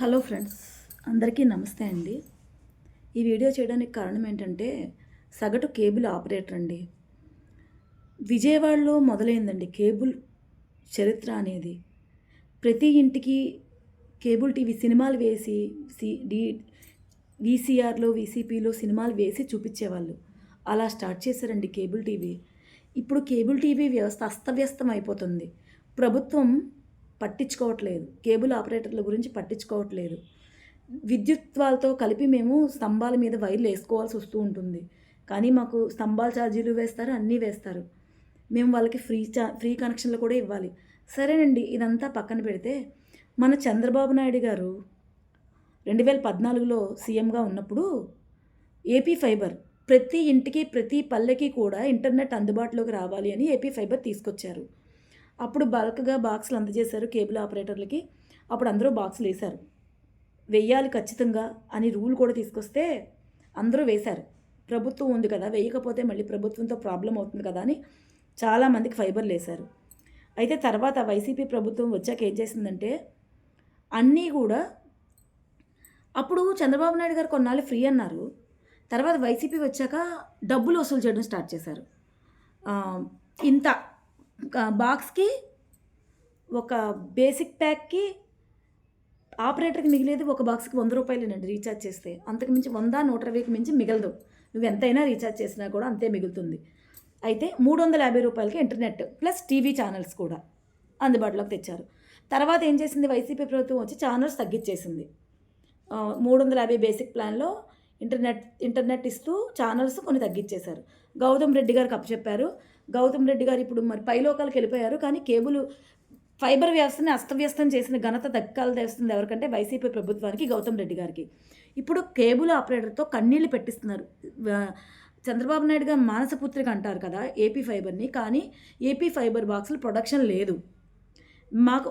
Hello friends అందరికీ నమస్తే అండి. ఈ వీడియో చేయడానికి కారణం ఏంటంటే సగటు కేబుల్ ఆపరేటర్ అండి. విజయవాడలో మొదలైందండి కేబుల్ చరిత్ర అనేది. ప్రతి ఇంటికి కేబుల్ టీవీ సినిమాలు వేసి సి డి వీసీఆర్లో వీసీపీలో సినిమాలు వేసి చూపించేవాళ్ళు. అలా స్టార్ట్ చేశారండి కేబుల్ టీవీ. ఇప్పుడు కేబుల్ టీవీ వ్యవస్థ అస్తవ్యస్తం అయిపోతుంది ప్రభుత్వం పట్టించుకోవట్లేదు. కేబుల్ ఆపరేటర్ల గురించి పట్టించుకోవట్లేదు. విద్యుత్వాలతో కలిపి మేము స్తంభాల మీద వైర్లు వేసుకోవాల్సి వస్తూ ఉంటుంది. కానీ మాకు స్తంభాల ఛార్జీలు వేస్తారు అన్నీ వేస్తారు. మేము వాళ్ళకి ఫ్రీ చా ఫ్రీ కనెక్షన్లు కూడా ఇవ్వాలి. సరేనండి ఇదంతా పక్కన పెడితే మన చంద్రబాబు నాయుడు గారు రెండు వేల పద్నాలుగులో సీఎంగా ఉన్నప్పుడు ఏపీ ఫైబర్ ప్రతి ఇంటికి ప్రతి పల్లెకి కూడా ఇంటర్నెట్ అందుబాటులోకి రావాలి అని ఏపీ ఫైబర్ తీసుకొచ్చారు. అప్పుడు బల్క్గా బాక్సులు అందజేశారు కేబుల్ ఆపరేటర్లకి. అప్పుడు అందరూ బాక్సులు వేశారు. వెయ్యాలి ఖచ్చితంగా అని రూల్ కూడా తీసుకొస్తే అందరూ వేశారు. ప్రభుత్వం ఉంది కదా వేయకపోతే మళ్ళీ ప్రభుత్వంతో ప్రాబ్లం అవుతుంది కదా అని చాలామందికి ఫైబర్లు వేశారు అయితే తర్వాత వైసీపీ ప్రభుత్వం వచ్చాక ఏం చేసిందంటే అన్నీ కూడా అప్పుడు చంద్రబాబు నాయుడు గారు కొన్నాళ్ళు ఫ్రీ అన్నారు. తర్వాత వైసీపీ వచ్చాక డబ్బులు వసూలు చేయడం స్టార్ట్ చేశారు. ఇంత బాక్స్కి ఒక బేసిక్ ప్యాక్కి ఆపరేటర్కి మిగిలేదు ఒక బాక్స్కి వంద రూపాయలేనండి రీఛార్జ్ చేస్తే. అంతకు మించి వంద నూట ఇరవైకి మించి మిగలదు. నువ్వు ఎంతైనా రీఛార్జ్ చేసినా కూడా అంతే మిగులుతుంది. అయితే మూడు వందల యాభై రూపాయలకి ఇంటర్నెట్ ప్లస్ టీవీ ఛానల్స్ కూడా అందుబాటులోకి తెచ్చారు. తర్వాత ఏం చేసింది? వైసీపీ ప్రభుత్వం వచ్చి ఛానల్స్ తగ్గించేసింది మూడు వందల యాభై బేసిక్ ప్లాన్లో ఇంటర్నెట్ ఇంటర్నెట్ ఇస్తూ ఛానల్స్ కొన్ని తగ్గించేశారు గౌతమ్ రెడ్డి గారికి అప్పచెప్పారు గౌతమ్ రెడ్డి గారు ఇప్పుడు మరి పైలోకాలకు వెళ్ళిపోయారు. కానీ కేబుల్ ఫైబర్ వ్యవస్థని అస్తవ్యస్తం చేసిన ఘనత దక్కాలు తెస్తుంది ఎవరికంటే వైసీపీ ప్రభుత్వానికి గౌతమ్ రెడ్డి గారికి. ఇప్పుడు కేబుల్ ఆపరేటర్తో కన్నీళ్ళు పెట్టిస్తున్నారు. చంద్రబాబు నాయుడు గారు మానసపుత్రిక అంటారు కదా ఏపీ ఫైబర్ని. కానీ ఏపీ ఫైబర్ బాక్సులు ప్రొడక్షన్ లేదు. మాకు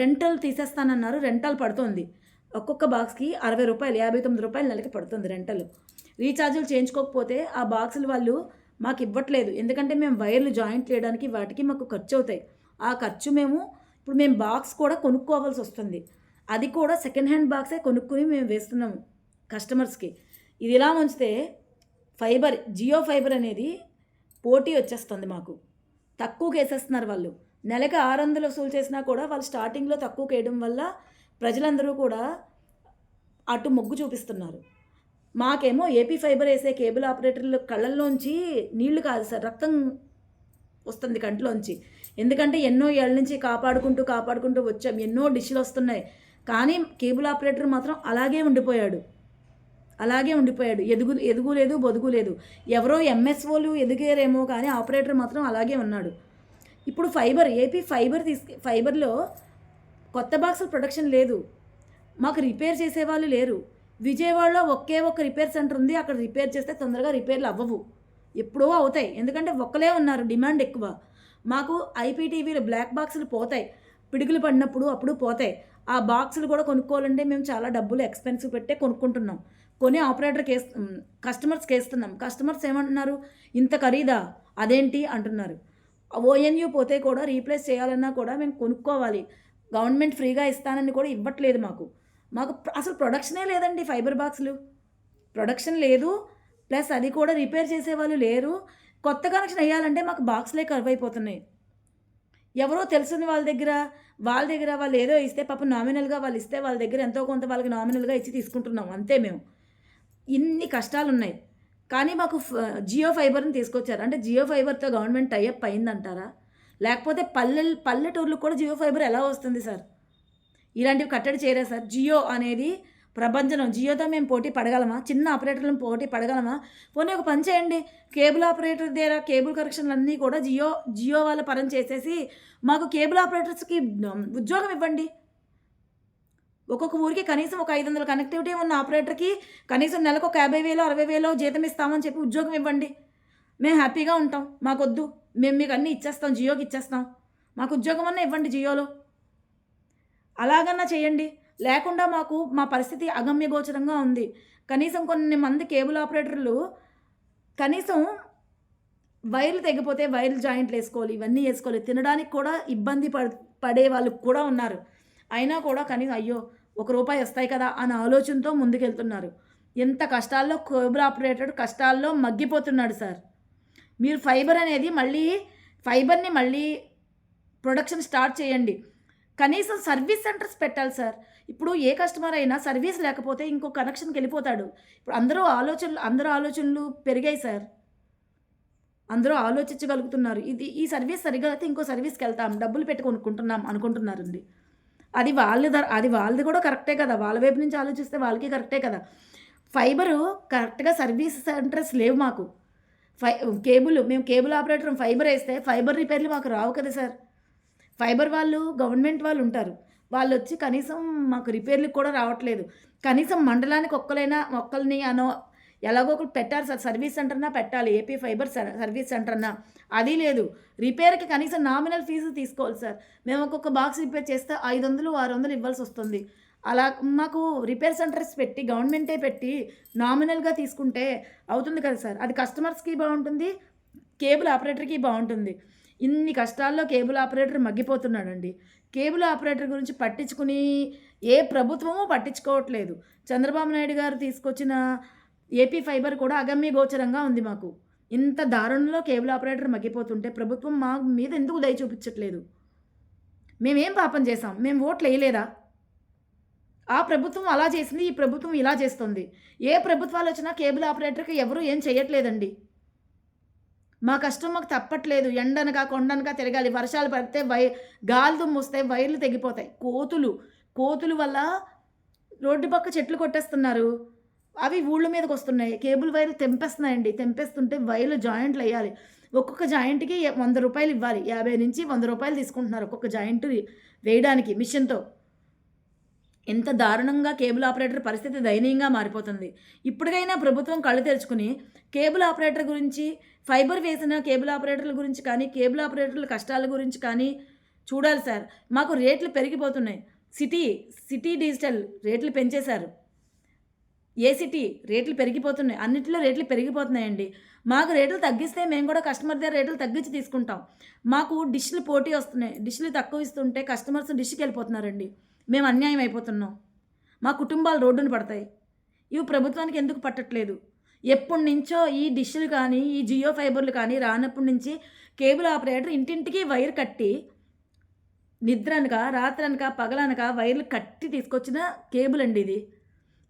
రెంటల్ తీసేస్తానన్నారు. రెంటల్ పడుతుంది. ఒక్కొక్క బాక్స్కి అరవై రూపాయలు యాభై తొమ్మిది రూపాయలు నెలకి పడుతుంది రెంటల్. రీఛార్జులు చేయించుకోకపోతే ఆ బాక్సులు వాళ్ళు మాకు ఇవ్వట్లేదు. ఎందుకంటే మేము వైర్లు జాయింట్ చేయడానికి వాటికి మాకు ఖర్చు అవుతాయి. ఆ ఖర్చు మేము ఇప్పుడు మేము బాక్స్ కూడా కొనుక్కోవాల్సి వస్తుంది. అది కూడా సెకండ్ హ్యాండ్ బాక్సే కొనుక్కుని మేము వేస్తున్నాము కస్టమర్స్కి. ఇది ఇలా ఉంచితే ఫైబర్ జియో ఫైబర్ అనేది పోటీ వచ్చేస్తుంది మాకు. తక్కువకి వేసేస్తున్నారు వాళ్ళు. నెలకి ఆరు వందలు వసూలు చేసినా కూడా వాళ్ళు స్టార్టింగ్లో తక్కువకి వేయడం వల్ల ప్రజలందరూ కూడా అటు మొగ్గు చూపిస్తున్నారు. మాకేమో ఏపీ ఫైబర్ వేసే కేబుల్ ఆపరేటర్లు కళ్ళల్లోంచి నీళ్ళు కాదు సార్ రక్తం వస్తుంది కంట్లోంచి. ఎందుకంటే ఎన్నో ఏళ్ళ నుంచి కాపాడుకుంటూ కాపాడుకుంటూ వచ్చాం. ఎన్నో డిష్లు వస్తున్నాయి. కానీ కేబుల్ ఆపరేటర్ మాత్రం అలాగే ఉండిపోయాడు. అలాగే ఉండిపోయాడు. ఎదుగు ఎదుగులేదు బొదుగు లేదు. ఎవరో ఎంఎస్ఓలు ఎదిగారేమో కానీ ఆపరేటర్ మాత్రం అలాగే ఉన్నాడు. ఇప్పుడు ఫైబర్ ఏపీ ఫైబర్ తీసుకు ఫైబర్లో కొత్త బాక్సుల ప్రొడక్షన్ లేదు. మాకు రిపేర్ చేసేవాళ్ళు లేరు. విజయవాడలో ఒకే ఒక రిపేర్ సెంటర్ ఉంది. అక్కడ రిపేర్ చేస్తే తొందరగా రిపేర్లు అవ్వవు. ఎప్పుడో అవుతాయి. ఎందుకంటే ఒక్కలే ఉన్నారు. డిమాండ్ ఎక్కువ. మాకు ఐపీటీవీలు బ్లాక్ బాక్సులు పోతాయి. పిడుగులు పడినప్పుడు అప్పుడు పోతాయి. ఆ బాక్సులు కూడా కొనుక్కోవాలంటే మేము చాలా డబ్బులు ఎక్స్పెన్సివ్ పెట్టే కొనుక్కుంటున్నాం. కొని ఆపరేటర్కి వేస్ కస్టమర్స్కి వేస్తున్నాం కస్టమర్స్ ఏమంటున్నారు? ఇంత ఖరీదా? అదేంటి? అంటున్నారు. ఓఎన్యూ పోతే కూడా రీప్లేస్ చేయాలన్నా కూడా మేము కొనుక్కోవాలి. గవర్నమెంట్ ఫ్రీగా ఇస్తానని కూడా ఇవ్వట్లేదు మాకు. మాకు అసలు ప్రొడక్షనే లేదండి ఫైబర్ బాక్సులు. ప్రొడక్షన్ లేదు ప్లస్ అది కూడా రిపేర్ చేసేవాళ్ళు లేరు. కొత్త కనెక్షన్ వేయాలంటే మాకు బాక్స్లే కరువు అయిపోతున్నాయి. ఎవరో తెలుసుంది వాళ్ళ దగ్గర వాళ్ళ దగ్గర వాళ్ళు ఏదో ఇస్తే పాపం నామినల్గా వాళ్ళు ఇస్తే వాళ్ళ దగ్గర ఎంతో కొంత వాళ్ళకి నామినల్గా ఇచ్చి తీసుకుంటున్నాం. అంతే మేము. ఇన్ని కష్టాలు ఉన్నాయి కానీ మాకు జియో ఫైబర్ని తీసుకొచ్చారు. అంటే జియో ఫైబర్తో గవర్నమెంట్ టైఅప్ అయిందంటారా? లేకపోతే పల్లె పల్లెటూర్లకు కూడా జియో ఫైబర్ ఎలా వస్తుంది సార్? ఇలాంటివి కట్టడి చేయరా సార్? జియో అనేది ప్రపంచం జియోతో మేము పోటీ పడగలమా? చిన్న ఆపరేటర్లను పోటీ పడగలమా? పోనీ ఒక పని చేయండి. కేబుల్ ఆపరేటర్ దగ్గర కేబుల్ కనెక్షన్లు అన్నీ కూడా జియో జియో వాళ్ళ పరం చేసేసి మాకు కేబుల్ ఆపరేటర్స్కి ఉద్యోగం ఇవ్వండి. ఒక్కొక్క ఊరికి కనీసం ఒక ఐదు వందల కనెక్టివిటీ ఉన్న ఆపరేటర్కి కనీసం నెలకు ఒక యాభై వేలు అరవై వేలు జీతం ఇస్తామని చెప్పి ఉద్యోగం ఇవ్వండి. మేము హ్యాపీగా ఉంటాం. మాకొద్దు. మేము మీకు అన్నీ ఇచ్చేస్తాం. జియోకి ఇచ్చేస్తాం. మాకు ఉద్యోగం అన్నా ఇవ్వండి జియోలో. అలాగన్నా చేయండి. లేకుండా మాకు మా పరిస్థితి అగమ్యగోచరంగా ఉంది. కనీసం కొన్ని మంది కేబుల్ ఆపరేటర్లు కనీసం వైర్లు తెగిపోతే వైర్లు జాయింట్లు వేసుకోవాలి ఇవన్నీ వేసుకోవాలి. తినడానికి కూడా ఇబ్బంది పడ పడే వాళ్ళు కూడా ఉన్నారు. అయినా కూడా కనీసం అయ్యో ఒక రూపాయి వస్తాయి కదా అనే ఆలోచనతో ముందుకెళ్తున్నారు. ఎంత కష్టాల్లో కేబుల్ ఆపరేటర్ కష్టాల్లో మగ్గిపోతున్నాడు సార్. మీరు ఫైబర్ అనేది మళ్ళీ ఫైబర్ని మళ్ళీ ప్రొడక్షన్ స్టార్ట్ చేయండి. కనీసం సర్వీస్ సెంటర్స్ పెట్టాలి సార్. ఇప్పుడు ఏ కస్టమర్ అయినా సర్వీస్ లేకపోతే ఇంకో కనెక్షన్కి వెళ్ళిపోతాడు. ఇప్పుడు అందరూ ఆలోచనలు అందరూ ఆలోచనలు పెరిగాయి సార్. అందరూ ఆలోచించగలుగుతున్నారు. ఇది ఈ సర్వీస్ సరిగ్గా అయితే ఇంకో సర్వీస్కి వెళ్తాం డబ్బులు పెట్టి కొనుక్కుంటున్నాం అనుకుంటున్నారండి. అది వాళ్ళ ధర అది వాళ్ళది కూడా కరెక్టే కదా. వాళ్ళ వైపు నుంచి ఆలోచిస్తే వాళ్ళకి కరెక్టే కదా. ఫైబరు కరెక్ట్గా సర్వీస్ సెంటర్స్ లేవు మాకు. ఫై కేబుల్ మేము కేబుల్ ఆపరేటర్ ఫైబర్ వేస్తే ఫైబర్ రిపేర్లు మాకు రావు కదా సార్. ఫైబర్ వాళ్ళు గవర్నమెంట్ వాళ్ళు ఉంటారు. వాళ్ళు వచ్చి కనీసం మాకు రిపేర్లకు కూడా రావట్లేదు. కనీసం మండలానికి ఒక్కలైనా ఒక్కరిని అనో ఎలాగో ఒకరు పెట్టారు సార్. సర్వీస్ సెంటర్నా పెట్టాలి. ఏపీ ఫైబర్ సర్వీస్ సెంటర్నా? అది లేదు. రిపేర్కి కనీసం నామినల్ ఫీజు తీసుకోవాలి సార్. మేము ఒక్కొక్క బాక్స్ రిపేర్ చేస్తే ఐదు వందలు ఆరు వందలు ఇవ్వాల్సి వస్తుంది. అలా మాకు రిపేర్ సెంటర్స్ పెట్టి గవర్నమెంటే పెట్టి నామినల్గా తీసుకుంటే అవుతుంది కదా సార్. అది కస్టమర్స్కి బాగుంటుంది కేబుల్ ఆపరేటర్కి బాగుంటుంది. ఇన్ని కష్టాల్లో కేబుల్ ఆపరేటర్ మగ్గిపోతున్నాడండి. కేబుల్ ఆపరేటర్ గురించి పట్టించుకుని ఏ ప్రభుత్వమూ పట్టించుకోవట్లేదు. చంద్రబాబు నాయుడు గారు తీసుకొచ్చిన ఏపీ ఫైబర్ కూడా అగమ్య గోచరంగా ఉంది మాకు. ఇంత దారుణంలో కేబుల్ ఆపరేటర్ మగ్గిపోతుంటే ప్రభుత్వం మా మీద ఎందుకు దయ చూపించట్లేదు? మేమేం పాపం చేసాం మేము ఓట్లు వేయలేదా? ఆ ప్రభుత్వం అలా చేసింది ఈ ప్రభుత్వం ఇలా చేస్తుంది. ఏ ప్రభుత్వాలు వచ్చినా కేబుల్ ఆపరేటర్కి ఎవరు ఏం చేయట్లేదండి. మా కష్టం మాకు తప్పట్లేదు. ఎండనగా కొండనక తిరగాలి. వర్షాలు పడితే వై గాలి దుమ్ము వస్తే వైర్లు తెగిపోతాయి. కోతులు కోతులు వల్ల రోడ్డు పక్క చెట్లు కొట్టేస్తున్నారు. అవి ఊళ్ళ మీదకి వస్తున్నాయి. కేబుల్ వైర్లు తెంపేస్తున్నాయండి. తెంపేస్తుంటే వైర్లు జాయింట్లు వేయాలి. ఒక్కొక్క జాయింట్కి వంద రూపాయలు ఇవ్వాలి. యాభై నుంచి వంద రూపాయలు తీసుకుంటున్నారు ఒక్కొక్క జాయింట్ వేయడానికి మిషన్తో. ఎంత దారుణంగా కేబుల్ ఆపరేటర్ పరిస్థితి దయనీయంగా మారిపోతుంది. ఇప్పటికైనా ప్రభుత్వం కళ్ళు తెరుచుకుని కేబుల్ ఆపరేటర్ గురించి ఫైబర్ వేసిన కేబుల్ ఆపరేటర్ల గురించి కానీ కేబుల్ ఆపరేటర్ల కష్టాల గురించి కానీ చూడాలి సార్. మాకు రేట్లు పెరిగిపోతున్నాయి. సిటీ సిటీ డిజిటల్ రేట్లు పెంచేశారు. ఏ సిటీ రేట్లు పెరిగిపోతున్నాయి? అన్నింటిలో రేట్లు పెరిగిపోతున్నాయండి. మాకు రేట్లు తగ్గిస్తే మేము కూడా కస్టమర్ దగ్గర రేట్లు తగ్గించి తీసుకుంటాం. మాకు డిష్లు పోటీ వస్తున్నాయి. డిష్లు తక్కువ ఇస్తుంటే కస్టమర్స్ డిష్కి వెళ్ళిపోతున్నారండి. మేము అన్యాయం అయిపోతున్నాం. మా కుటుంబాలు రోడ్డున పడతాయి. ఇవి ప్రభుత్వానికి ఎందుకు పట్టట్లేదు? ఎప్పటి నుంచో ఈ డిష్లు కానీ ఈ జియో ఫైబర్లు కానీ రానప్పటి నుంచి కేబుల్ ఆపరేటర్ ఇంటింటికి వైర్ కట్టి నిద్ర అనక రాత్రి అనక పగలనక వైర్లు కట్టి తీసుకొచ్చిన కేబుల్ అండి ఇది.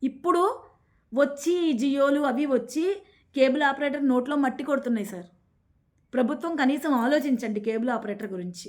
ఇప్పుడు వచ్చి ఈ జియోలు అవి వచ్చి కేబుల్ ఆపరేటర్ నోట్లో మట్టి కొడుతున్నాయి సార్. ప్రభుత్వం కనీసం ఆలోచించండి కేబుల్ ఆపరేటర్ గురించి.